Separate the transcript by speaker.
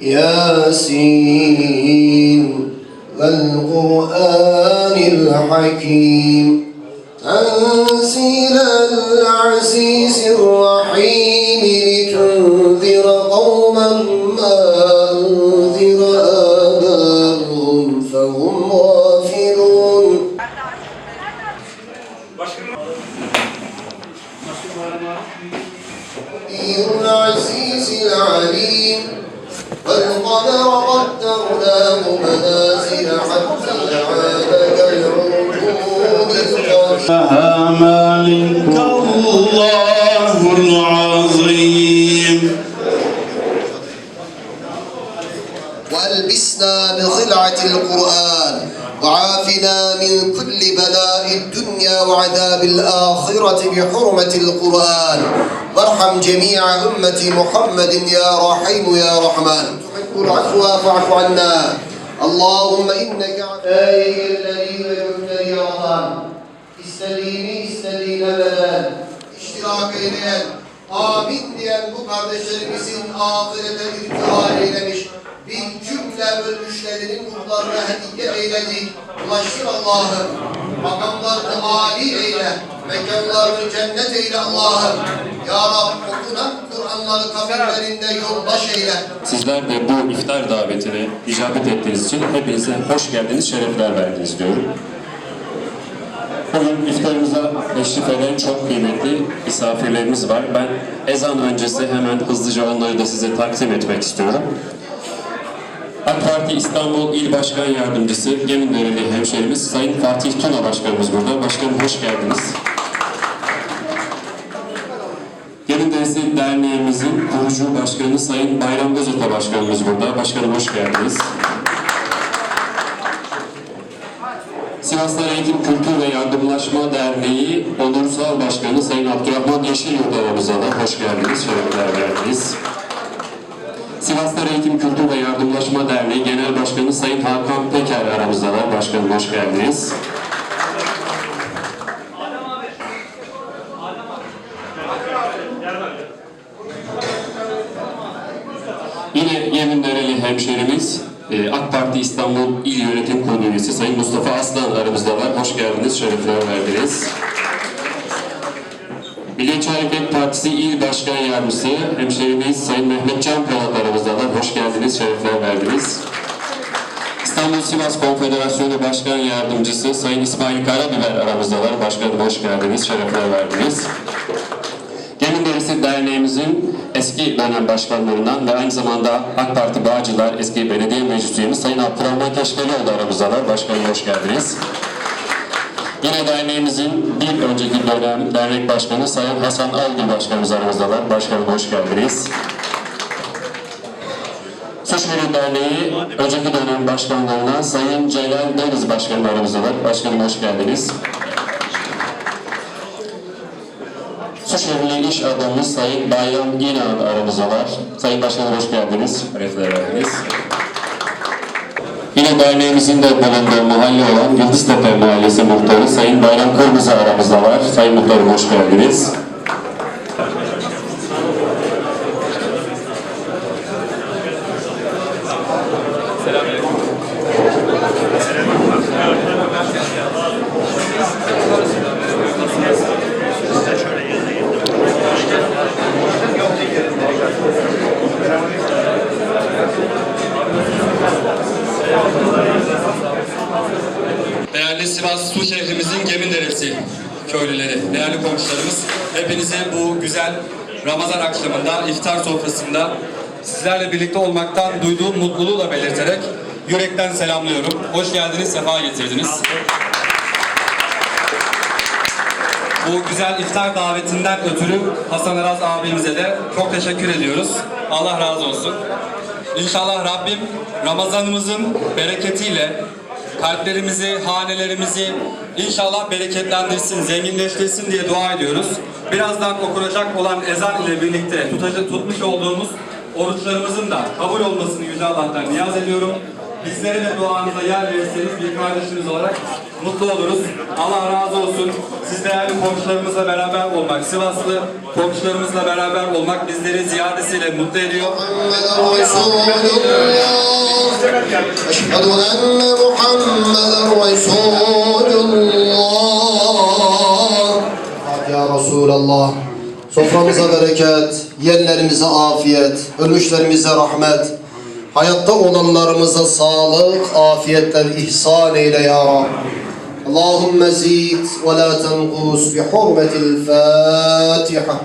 Speaker 1: ياسين والقرآن الحكيم تنزيل العزيز الرحيم لتنذر قوما ما أنذر آباؤهم فهم غافلون. العزيز
Speaker 2: الله العظيم.
Speaker 1: وألبسنا بخلعة القرآن وعافنا من كل بلاء الدنيا وعذاب الآخرة بحرمة القرآن. وارحم جميع أمة محمد يا رحيم يا رحمن. تحب العفو فاعف عنا. اللهم إنك عفو. الذي ويبتلي رحم istediğini istediğine veren, iştirak eyleyen, amin diyen bu kardeşlerimizin ahirete irtihal eylemiş, bin cümle ölmüşlerinin ruhlarına hediye eyledik. Ulaştır Allah'ım. Makamlarını âli eyle. Mekanlarını cennet eyle Allah'ım. Ya Rab okunan Kur'anları kabirlerinde yoldaş eyle.
Speaker 3: Sizler de bu iftar davetine icabet ettiğiniz için hepinize hoş geldiniz, şerefler verdiniz diyorum. Bugün iftarımıza eşlik eden çok kıymetli misafirlerimiz var. Ben ezan öncesi hemen hızlıca onları da size takdim etmek istiyorum. AK Parti İstanbul İl Başkan Yardımcısı Gemindereli hemşerimiz Sayın Fatih Tuna Başkanımız burada. Başkanım hoş geldiniz. Gelin Dersi Derneğimizin kurucu başkanı Sayın Bayram Gözota Başkanımız burada. Başkanım hoş geldiniz. Sivaslar Eğitim Kültür ve Yardımlaşma Derneği Onursal Başkanı Sayın Abdurrahman Yeşilyurt aramıza da hoş geldiniz, şerefler verdiniz. Sivaslar Eğitim Kültür ve Yardımlaşma Derneği Genel Başkanı Sayın Hakan Peker aramızda var. Başkanım hoş geldiniz. Yine Yemindereli hemşerimiz e, AK Parti İstanbul İl Yönetim Kurulu üyesi Sayın Mustafa Aslan aramızda var. Hoş geldiniz, şerefler verdiniz. Milliyetçi Hareket Partisi İl Başkan Yardımcısı hemşerimiz Sayın Mehmet Can Polat aramızda var. Hoş geldiniz, şerefler verdiniz. İstanbul Sivas Konfederasyonu Başkan Yardımcısı Sayın İsmail Karabiber aramızda var. Başkanım hoş geldiniz, şerefler verdiniz. Gelin Derisi Derneğimizin eski dönem başkanlarından ve aynı zamanda AK Parti Bağcılar eski belediye meclis üyemiz Sayın Abdurrahman Keşkelioğlu aramızda var. Başkanım hoş geldiniz. Yine derneğimizin bir önceki dönem dernek başkanı Sayın Hasan Algül başkanımız aramızdalar. Başkanım hoş geldiniz. Suçmeli Derneği önceki dönem başkanlarına Sayın Celal Deniz başkanım aramızdalar. Başkanım hoş geldiniz. Suçmeli İş Adamımız Sayın Bayram İnan aramızda var. Sayın Başkanım hoş geldiniz. Verdiniz. Yine derneğimizin de bulunduğu mahalle olan Yıldıztepe Mahallesi Muhtarı Sayın Bayram Kırmızı aramızda var. Sayın Muhtarım hoş geldiniz.
Speaker 4: Değerli Sivas Su şehrimizin Geminderesi köylüleri, değerli komşularımız, hepinize bu güzel Ramazan akşamında, iftar sofrasında sizlerle birlikte olmaktan duyduğum mutluluğu da belirterek yürekten selamlıyorum. Hoş geldiniz, sefa getirdiniz. Bu güzel iftar davetinden ötürü Hasan Araz abimize de çok teşekkür ediyoruz. Allah razı olsun. İnşallah Rabbim Ramazanımızın bereketiyle kalplerimizi, hanelerimizi inşallah bereketlendirsin, zenginleştirsin diye dua ediyoruz. Birazdan okunacak olan ezan ile birlikte tutacak, tutmuş olduğumuz oruçlarımızın da kabul olmasını Yüce Allah'tan niyaz ediyorum. Bizlere de duanıza yer verirseniz bir kardeşiniz olarak mutlu oluruz. Allah razı olsun. Siz değerli komşularımızla beraber olmak, Sivaslı komşularımızla beraber olmak bizleri ziyadesiyle mutlu ediyor.
Speaker 1: Eşhedü enne Muhammeden Resulullah. Ya Resulallah. Soframıza bereket, yerlerimize afiyet, ölmüşlerimize rahmet, hayatta olanlarımıza sağlık, afiyetler ihsan eyle ya Rab. Allahümme zid ve la tenkus bi hurmetil Fatiha.